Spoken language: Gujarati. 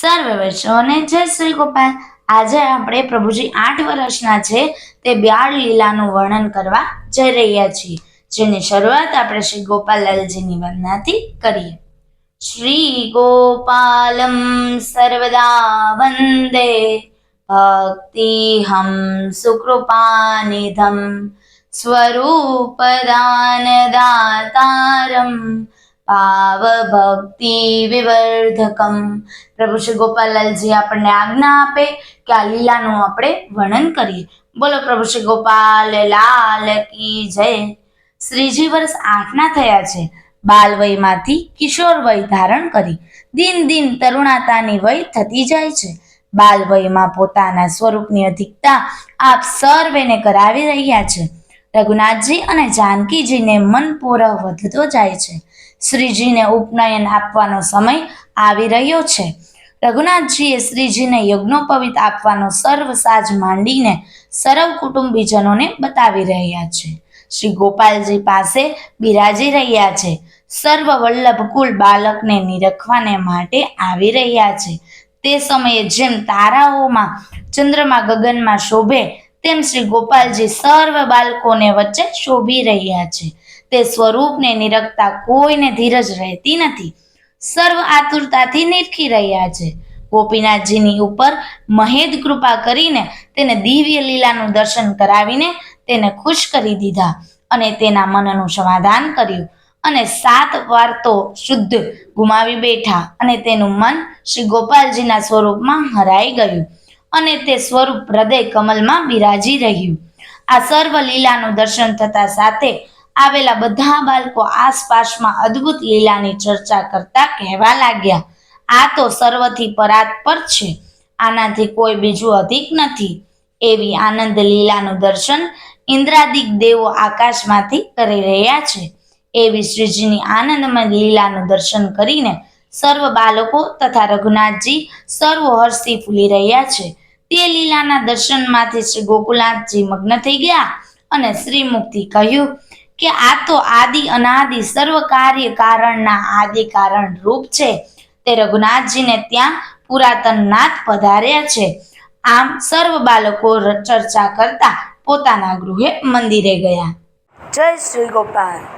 સર્વે વૈષ્ણવને જય શ્રી ગોપાલ. આજે આપણે પ્રભુજી આઠ વર્ષના છે, તે બ્યાળ લીલાનું વર્ણન કરવા જઈ રહ્યા છીએ. જેની શરૂઆત આપણે શ્રી ગોપાલલાલજીની વંદનાથી કરીએ. શ્રી ગોપાલમ સર્વદા વંદે. ભક્તિહમ સુકૃપાનિધમ. સ્વરૂપદાનદાતારમ ભાવભક્તિ વિવર્ધકમ પ્રભુ શ્રી ગોપાલલાલજી આપણને આજ્ઞા આપે કે આ લીલાનું આપણે વર્ણન કરીએ। બોલો પ્રભુ શ્રી ગોપાલ, લાલ કી જય। શ્રીજી વર્ષ આઠના થયા છે। બાલ વયમાંથી કિશોર વય ધારણ કરી। દિન દિન તરુણાતાની વય થતી જાય છે। બાલ વયમાં પોતાના સ્વરૂપની અધિકતા આપ સર્વેને કરાવી રહ્યા છે। રઘુનાથજી અને જાનકીજીને મન પોરહ વધતો જાય છે. શ્રીજીને ઉપનયન આપવાનો સમય આવી રહ્યો છે. રઘુનાથજીએ શ્રીજીને યજ્ઞોપવિત આપવાનો સર્વ સાજ માંડીને સર્વ કુટુંબીજનોને બતાવી રહ્યા છે. શ્રી ગોપાલજી પાસે બિરાજી રહ્યા છે. સર્વ વલ્લભ કુલ બાલકને નિરખવાને માટે આવી રહ્યા છે. તે સમયે જેમ તારાઓમાં ચંદ્રમાં ગગનમાં શોભે તેમ શ્રી ગોપાલજી સર્વ બાળકોને વચ્ચે શોભી રહ્યા છે. તે સ્વરૂપને નિરખતા કોઈને ધીરજ રહેતી નથી. સર્વ આતુરતાથી નિરખી રહ્યા છે. ગોપીનાથજીની ઉપર મહેદ કૃપા કરીને તેને દિવ્ય લીલાનું દર્શન કરાવીને તેને ખુશ કરી દીધા અને તેના મનનું સમાધાન કર્યું અને સાત વાર તો શુદ્ધ ગુમાવી બેઠા અને તેનું મન શ્રી ગોપાલજીના સ્વરૂપમાં હરાઈ ગયું. અને તે સ્વરૂપ હૃદય કમલમાં બિરાજી રહ્યું. આ સર્વ લીલાનું દર્શન થતા સાથે આવેલા બધા બાળકો આસપાસમાં અદ્ભુત લીલાની ચર્ચા કરતા કહેવા લાગ્યા, આ તો સર્વથી પરાત્પર છે. આનાથી કોઈ બીજું અધિક નથી. એવી આનંદ લીલાનું દર્શન ઇન્દ્રાદિક દેવો આકાશમાંથી કરી રહ્યા છે. એવી શ્રીજીની આનંદમય લીલાનું દર્શન કરીને સર્વ બાળકો તથા રઘુનાથજી સર્વ હર્ષથી ફૂલી રહ્યા છે. તે લીલાના દર્શનમાંથી શ્રી ગોકુલનાથજી મગ્ન થઈ ગયા અને શ્રીમુક્તિ કહ્યું કે આ તો આદિ અનાદિ સર્વ કાર્ય કારણના આદિ કારણ રૂપ છે. તે રઘુનાથજીને ત્યાં પુરાતન નાથ પધાર્યા છે. આમ સર્વ બાળકો ચર્ચા કરતા પોતાના ગૃહે મંદિરે ગયા. જય શ્રી ગોપાલ.